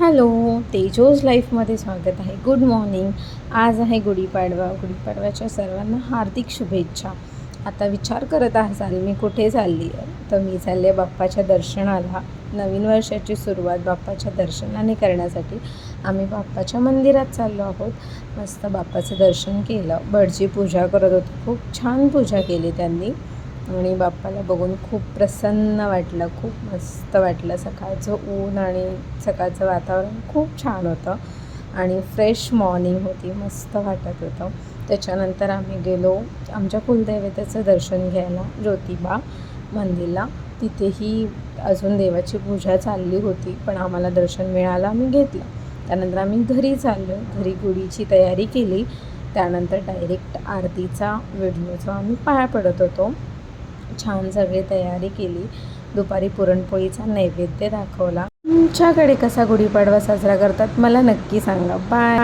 Hello तेजोज लाईफमध्ये स्वागत आहे. Good morning. आज आहे गुढीपाडवा. गुढीपाडव्याच्या सर्वांना हार्दिक शुभेच्छा. आता विचार करत असाल मी कुठे चालली आहे? तर मी चालली आहे बाप्पाच्या दर्शनाला. नवीन वर्षाची सुरुवात बाप्पाच्या दर्शनाने करण्यासाठी. आम्ही बाप्पाच्या मंदिरात चाललो आहोत. मस्त बाप्पाचं दर्शन केलं. भटजी पूजा करत होतो. खूप छान पूजा केली त्यांनी. आणि बाप्पाला बघून खूप प्रसन्न वाटलं खूप मस्त वाटलं. सकाळचं ऊन आणि सकाळचं वातावरण खूप छान होतं आणि फ्रेश मॉर्निंग होती मस्त वाटत होतं. त्याच्यानंतर आम्ही गेलो आमच्या कुलदैवतेचं दर्शन घ्यायला ज्योतिबा मंदिरला. तिथेही अजून देवाची पूजा चालली होती पण आम्हाला दर्शन मिळालं आम्ही घेतलं. त्यानंतर आम्ही घरी चाललो घरी गुढीची तयारी केली. त्यानंतर डायरेक्ट आरतीचा व्हिडिओचा आम्ही पाया पडत होतो. छान सगळी तयारी केली. दुपारी पुरणपोळीचा नैवेद्य दाखवला. तुमच्याकडे कसा गुढीपाडवा साजरा करतात? मला नक्की सांगा. बाय